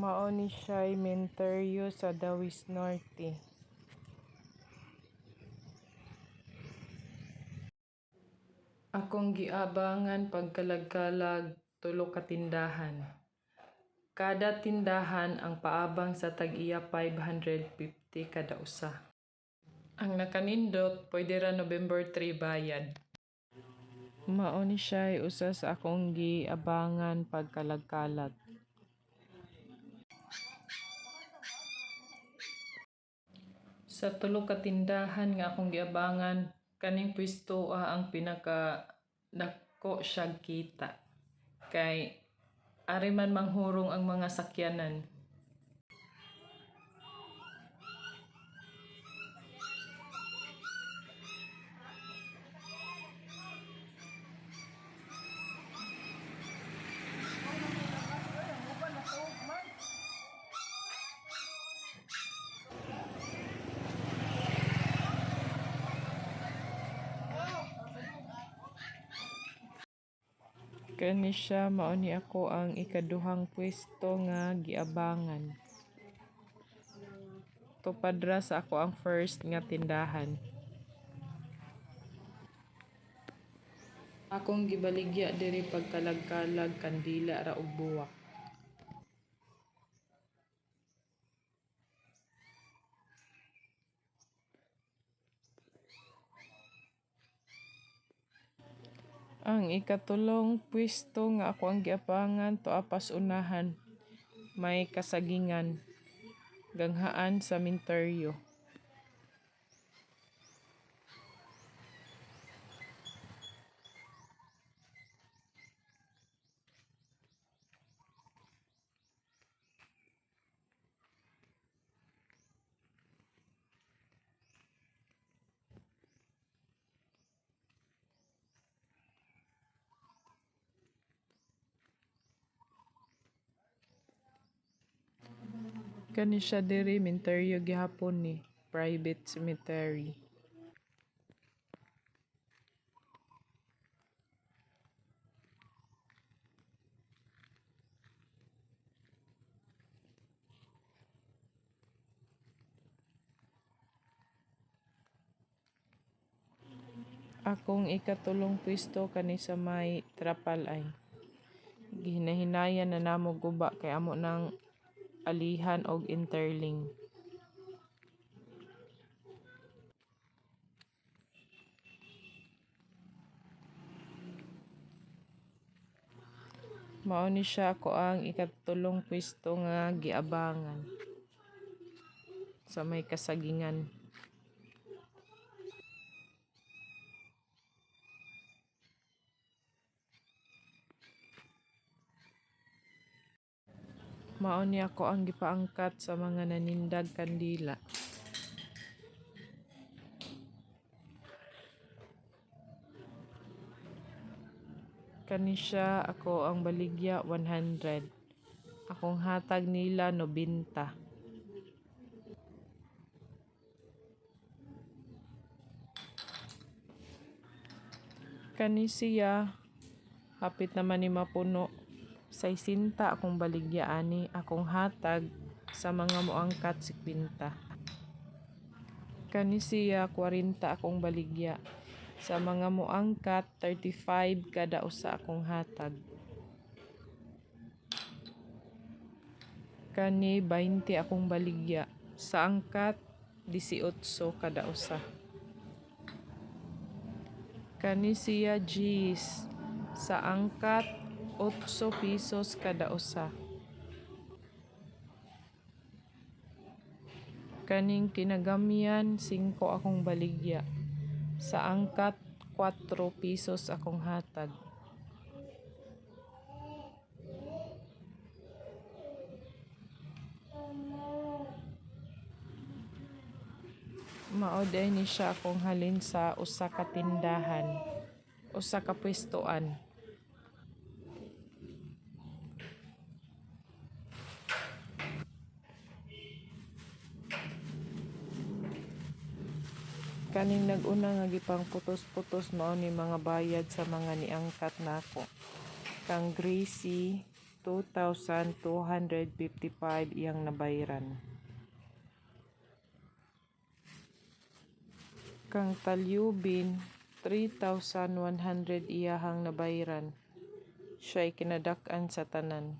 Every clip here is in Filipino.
Mao ni siya'y menteryo sa Dawis Norte. Akong giabangan pagkalagkalag tulo ka tindahan. Kada tindahan ang paabang sa tag-iya 550 kada usa. Ang nakanindot pwede ra November 3 bayad. Mao ni siya'y usa sa akong giabangan pagkalagkalag. Sa tulo ka tindahan nga akong giabangan, kaning pwesto ah, ang pinaka dako siyang kita. Kay ari man manghurong ang mga sakyanan. Kani siya mao ni ako ang ikaduhang pwesto nga giabangan. Tupad sa ako ang first nga tindahan. Akong gibaligya diri pagkalag-kalag kandila ra ug buwak. Ang ikatulong pwesto nga ako ang giabangan tuwa pas unahan may kasagingan ganghaan sa menteryo. Kani siya diri menteryo gihapon ni private cemetery. Akong ikatulong pwesto kani sa may trapalay. Gihinahinayan na namo guba kay amo nang alihan og interling. Mao siya ako ang ikatulong pwesto nga giabangan sa may kasagingan. Mao ni ako ang gipaangkat sa mga nanindag kandila. Kani ako ang baligya 100. Akong hatag nila 90. Kani siya hapit naman ni mapuno sa isinta akong baligya ani akong hatag sa mga moangkat si kwinta. Kani siya 40 akong baligya sa mga moangkat 35 kada usa akong hatag. Kani 20 akong baligya sa angkat 18 kada usa. Kani siya G's sa angkat 8 pesos kada usa. Kaning kinagamyan 5 akong baligya. Sa angkat 4 pesos akong hatag. Mao day ni siya akong halin sa usa ka tindahan. Usa ka pwestoan. Kaning nag-una nga gipang putos-putos mao ni mga bayad sa mga niangkat nako. Kang Gracie, 2,255 iyang nabayran. Kang talyubin, 3,100 iyahang nabayran. Siya'y kinadak-an sa tanan.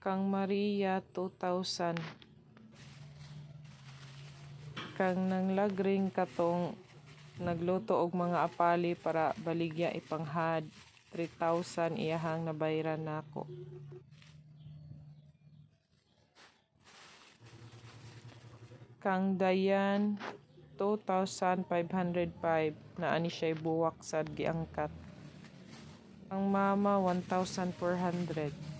Kang Maria, 2,000. Kang nanglagring katong nagluto og mga apali para baligya ipanghad 3,000 iyahang nabayran nako. Kang Dayan 2,505 na ani siya'y buwak sad giangkat. Ang mama 1,400.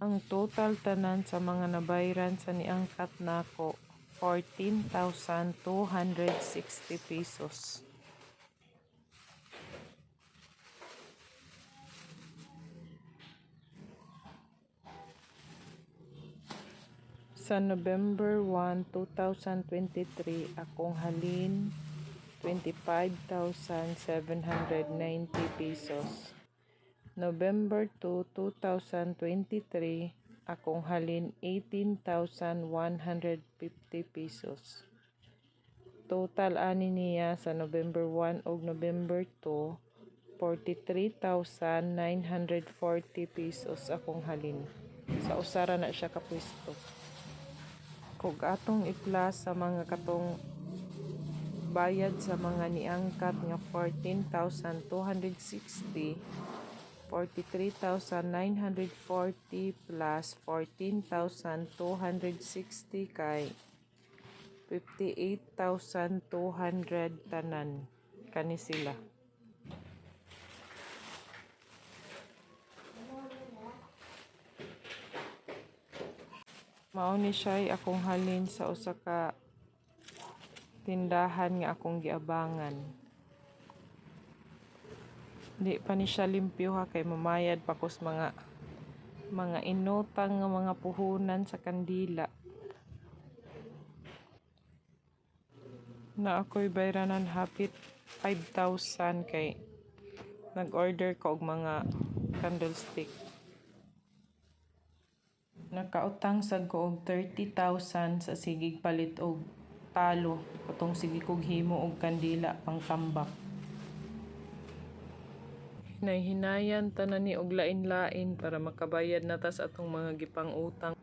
Ang total tanan sa mga nabayran sa niangkat nako 14,260 pesos. Sa November 1, 2023, akong halin 25,790 pesos. November 2, 2023, akong halin 18,150 pesos. Total ani niya sa November 1 ug November 2, 43,940 pesos akong halin. Sa usara na siya kapwesto. Kung atong i-plus sa mga katong bayad sa mga niangkat nga 14,260 43,940 plus 14,260 kay 58,200 tanan kani sila. Mao ni siya'y akong halin sa usa ka tindahan nga akong giabangan. Di pa ni siya limpyo ha kay mamayad pa kos mga mga inutang nga mga puhunan sa kandila. Na ako'y bayranan hapit 5,000 kay nag-order ko og mga candlestick. Nakautang sad ko og 30,000 sa sigig palit og talo katong sige kog himo og kandila pang tambak. Nahihinayan tanan ni og lain-lain para makabayad na tas atong mga gipang utang.